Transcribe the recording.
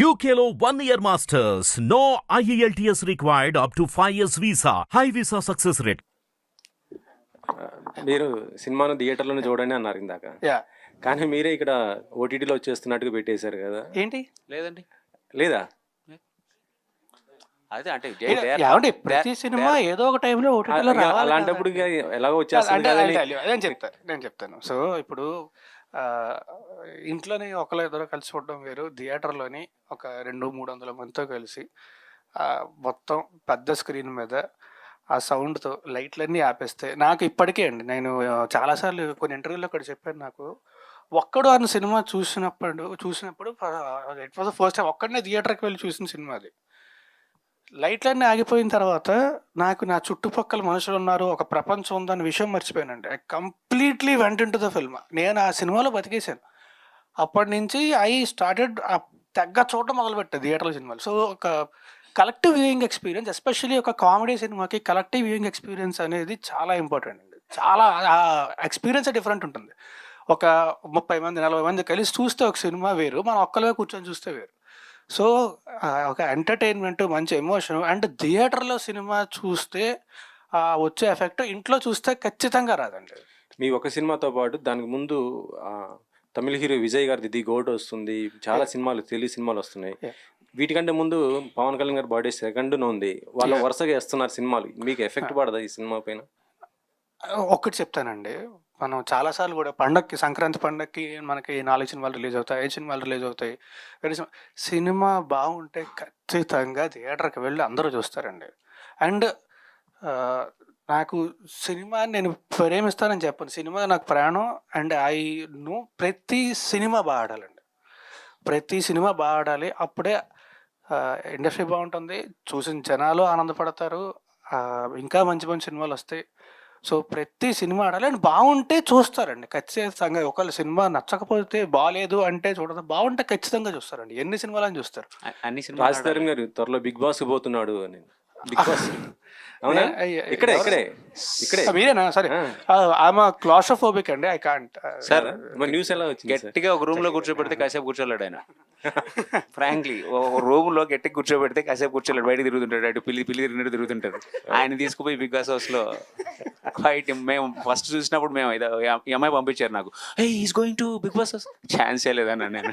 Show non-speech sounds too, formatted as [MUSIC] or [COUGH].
One year masters. No E IELTS required up to 5 years visa. High visa success rate. మీరు సినిమాను థియేటర్లోనే చూడండి అన్నారు ఇందాక యా కానీ మీరే ఇక్కడ ఓటీటీలో వచ్చేస్తున్నట్టుగా పెట్టేశారు కదా ఏంటి లేదండి లేదా అదే అంటే ఏ- ఏమండి ప్రతి సినిమా ఏదో ఒక టైంలో ఓటీటీలో ఇక రావాలి అలాంటప్పుడు. ఇక ఎలాగో వచ్చేస్తుంది అంటే నేను చెప్తాను నేను చెప్తాను సో ఇప్పుడు ఇంట్లోనే ఒకళ్ళ ఇద్దరు కలిసి ఉండడం వేరు. థియేటర్లోని ఒక రెండు మూడు వందల మందితో కలిసి మొత్తం పెద్ద స్క్రీన్ మీద ఆ సౌండ్తో లైట్లన్నీ ఆపేస్తే నాకు ఇప్పటికే అండి నేను చాలాసార్లు కొన్ని ఇంటర్వ్యూలో అక్కడ చెప్పాను నాకు ఒక్కడు అన్న సినిమా చూసినప్పుడు చూసినప్పుడు ఇట్ వాజ్ ఫస్ట్ టైం ఒక్కడనే థియేటర్కి వెళ్ళి చూసిన సినిమా అది. లైట్లన్నీ ఆగిపోయిన తర్వాత నాకు నా చుట్టుపక్కల మనుషులు ఉన్నారు ఒక ప్రపంచం ఉందన్న విషయం మర్చిపోయానండి. I completely went into the film నేను ఆ సినిమాలో బతికేశాను. అప్పటి నుంచి ఐ స్టార్టెడ్ తెగ్గ చోట మొదలుపెట్టా థియేటర్ల సినిమాలు. సో ఒక కలెక్టివ్ వ్యూయింగ్ ఎక్స్పీరియన్స్ ఎస్పెషల్లీ ఒక కామెడీ సినిమాకి కలెక్టివ్ వ్యూయింగ్ ఎక్స్పీరియన్స్ అనేది చాలా ఇంపార్టెంట్ అండి. చాలా ఆ ఎక్స్పీరియన్స్ డిఫరెంట్ ఉంటుంది. ఒక ముప్పై మంది నలభై మంది కలిసి చూస్తే ఒక సినిమా వేరు మనం ఒక్కలే కూర్చొని చూస్తే వేరు. సో ఒక ఎంటర్టైన్మెంట్ మంచి ఎమోషన్ అండ్ థియేటర్లో సినిమా చూస్తే వచ్చే ఎఫెక్ట్ ఇంట్లో చూస్తే ఖచ్చితంగా రాదండి. మీ ఒక సినిమాతో పాటు దానికి ముందు తమిళ హీరో విజయ్ గారిది ది గోట్ వస్తుంది చాలా సినిమాలు తెలుగు సినిమాలు వస్తున్నాయి. వీటికంటే ముందు పవన్ కళ్యాణ్ గారి బర్త్డే సెకండ్ ఉంది వాళ్ళు. వరుసగా వేస్తున్నారు సినిమాలు. మీకు ఎఫెక్ట్ పడదా ఈ సినిమా పైన? ఒక్కటి చెప్తానండి. మనం చాలాసార్లు కూడా పండక్కి సంక్రాంతి పండక్కి మనకి నాలుగు సినిమాలు రిలీజ్ అవుతాయి ఐదు సినిమాలు రిలీజ్ అవుతాయి. వేరే సినిమా- సినిమా బాగుంటే ఖచ్చితంగా థియేటర్కి వెళ్ళి అందరూ చూస్తారండి. అండ్ నాకు సినిమా నేను ప్రేమిస్తానని చెప్పను. సినిమా నాకు ప్రాణం. అండ్ ఐ నో ప్రతి సినిమా బాగా ఆడాలండి. ప్రతి సినిమా బాగా ఆడాలి. అప్పుడే ఇండస్ట్రీ బాగుంటుంది. చూసిన జనాలు ఆనందపడతారు. ఇంకా మంచి మంచి సినిమాలు వస్తాయి. సో ప్రతి సినిమా ఆడాలి. అండ్ బాగుంటే చూస్తారండి. ఖచ్చితంగా ఒకవేళ సినిమా నచ్చకపోతే బాగాలేదు అంటే చూడదు బాగుంటే ఖచ్చితంగా చూస్తారండి. ఎన్ని సినిమాలని చూస్తారు. అన్ని రాజ్ సినిమాలు తరుణ్ గారు త్వరలో బిగ్ బాస్ పోతున్నాడు అని. బిగ్ బాస్ [LAUGHS] అవునా ఇక్కడే? ఇక్కడే ఇక్కడే. ఆ, మీరేనా? సరే ఆ. ఆమె క్లాస్ట్రోఫోబిక్ అండి ఐ కాంట్ సార్ మరి న్యూస్ ఎలా వచ్చింది? గట్టిగా ఒక రూమ్లో కూర్చోబెడితే కాసేపు కూర్చోలేడు ఆయన. [LAUGHS] ఫ్రాంక్లీ ఒక రూమ్లో గట్టిగా కూర్చోబెడితే కాసేపు కూర్చోలేడు. బయట తిరుగుతుంటాడు అటు పిల్లి పిల్లి తిరిగినట్టు తిరుగుతుంటాడు. ఆయన తీసుకుపోయి బిగ్ బాస్ హౌస్లో క్వైట్ మేము ఫస్ట్ చూసినప్పుడు మేము ఇదో ఈ అమ్మాయి పంపించారు నాకు. He is going to Bigg Boss house ఛాన్సే లేదన్నా నేను.